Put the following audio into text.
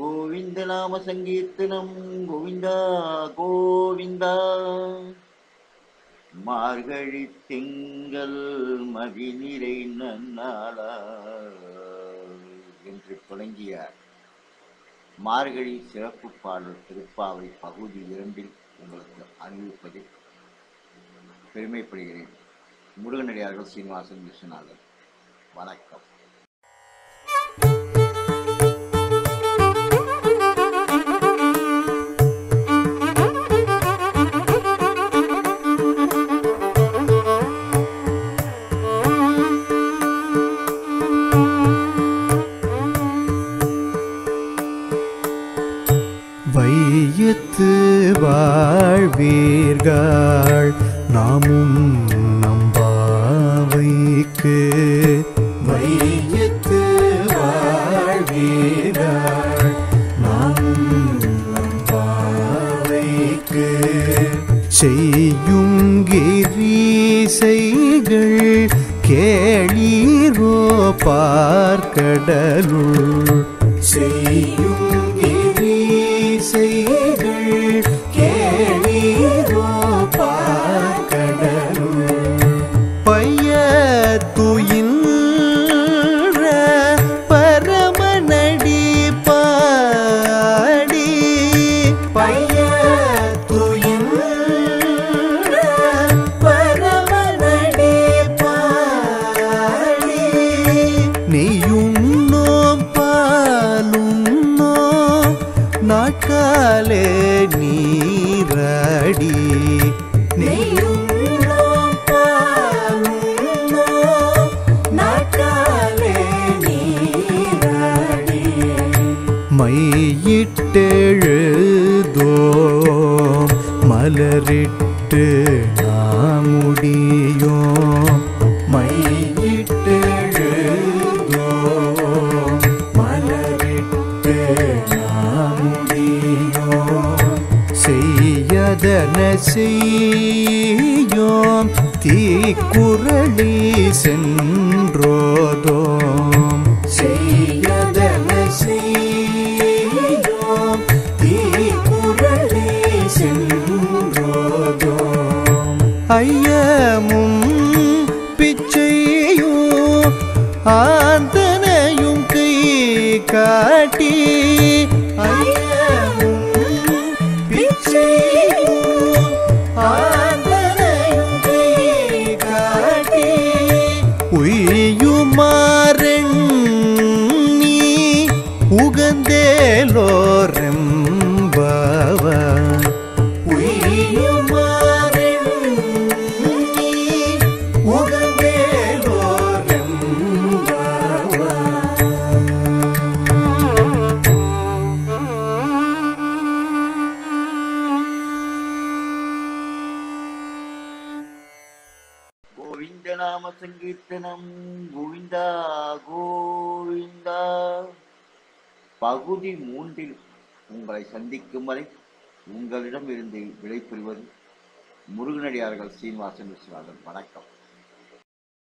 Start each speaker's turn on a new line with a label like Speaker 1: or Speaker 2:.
Speaker 1: கோவிந்த நாம சங்கீர்த்தனம் கோவிந்தா கோவிந்தா. மார்கழி திங்கள் மதிநிறை நன்னாளா என்று தொடங்கிய மார்கழி சிறப்பு பாடல் திருப்பாவை பகுதி இரண்டில் உங்களுக்கு அணிவிப்பதில் பெருமைப்படுகிறேன். முருகனடியார்கள் சீனிவாசன் விஸ்வநாதன். வணக்கம்.
Speaker 2: வையத்து வாழ்வீர்கள். நாமும் நம்பாவைக்கு வைத்து வாழ்வீர்கள். நாமும் நம்பாவைக்கு செய்யும் கிரீசைகள் கேளீரோ பார்க்கடலுள். செய்யும் மையிட்டெழுதோம் மலரிட்டு நாமுடியோம் மையிட்டெழுதோம் மலரிட்டு நாமுடியோம் செய்யதன செய்யோம். தீக்குறளி சென்றோதோம் ஐயமும் பிச்சையும் ஆந்தனையும் கை காட்டி ஐயமும் பிச்சையும் ஆந்தனையும் கை காட்டி உய்யுமாறெண்ணி உகந்தேலோரெம்பவ
Speaker 1: நாம சங்கீர்த்தனம் கோவிந்தா. கோவிந்தா பகுதி மூன்றில் உங்களை சந்திக்கும் வரை உங்களிடம் இருந்து விடைபெறுவது முருகனடியார்கள் சீனிவாசன் விஸ்வநாதன். வணக்கம்.